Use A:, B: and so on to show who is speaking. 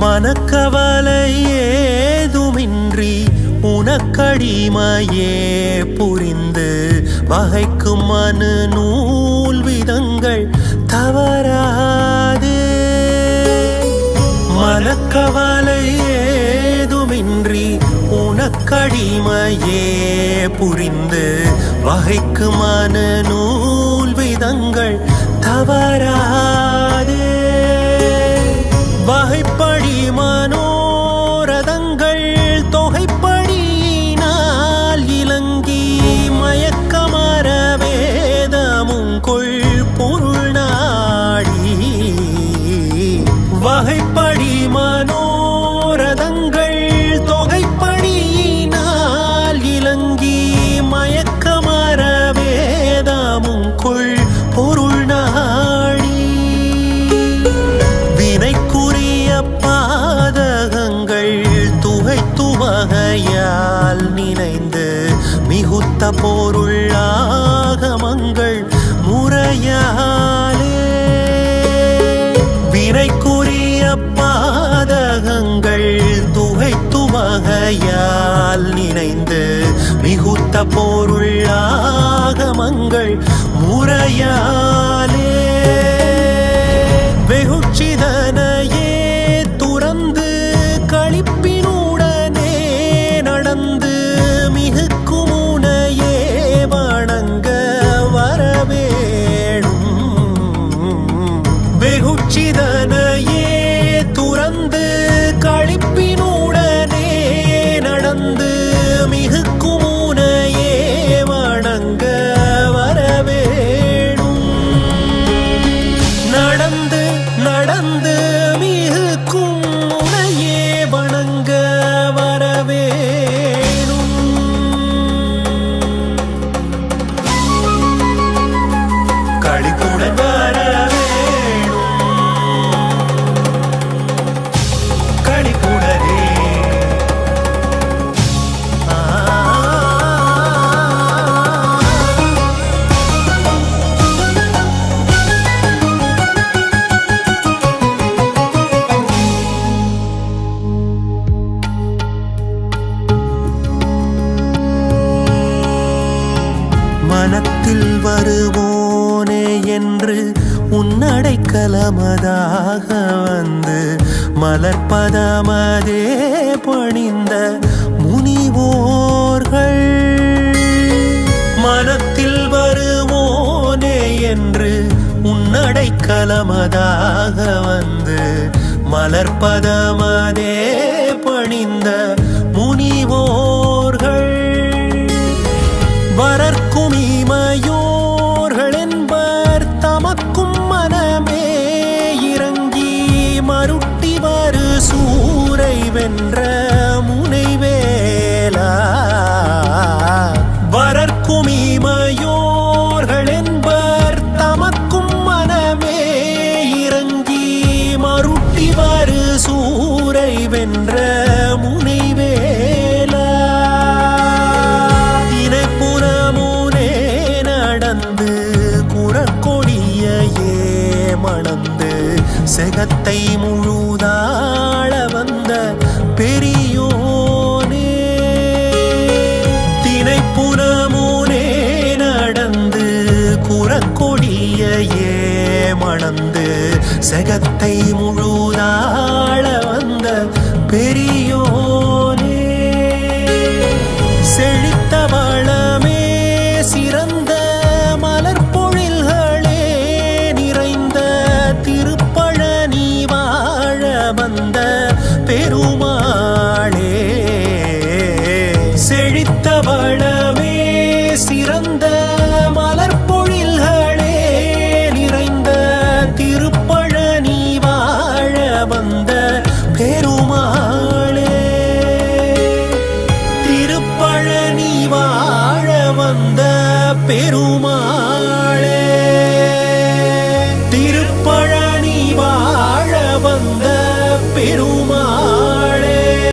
A: மனக்கவலை ஏதுமின்றி உனக்கடிமையே புரிந்து வகைக்கும் மனு நூல் விதங்கள் தவறாது. மனக்கவலை ஏதுமின்றி உனக்கடிமையே புரிந்து வகைக்கு மனு நூல் விதங்கள் தவறாது. வகைப்படி மனோரதங்கள் தொகைப்படியினால் இலங்கி மயக்கமர வேதமுங்கொள் பொருள் நாடி. வகைப்ப மிகுத்த பொருளாகமங்கள் முறையாலே. வினைக்குரிய பாதகங்கள் துகைத்துவகையால் நினைந்து மிகுத்த பொருளாகமங்கள் முறையாலே. மனத்தில் வருவோனே என்று உன்னடைக்கலமதாக வந்து மலர்பதமதே பணிந்த முனிவோர்கள். மனத்தில் வருவோனே என்று உன்னடைக்கலமதாக வந்து மலர்பதமதே மருட்டி வரு சூரை வென்ற முனைவேலா. மணந்து செகத்தை முழுதாள வந்த பெரியோனே தினைப்புறமுனே நடந்து குறக்கொடியையே மணந்து செகத்தை முழுதாள வந்த பெரிய செழித்த வளமே சிறந்த மலர்பொழில்களே நிறைந்த திருப்பழனி வாழ வந்த பெருமாளே. திருப்பழனி வாழ வந்த பெருமாள்.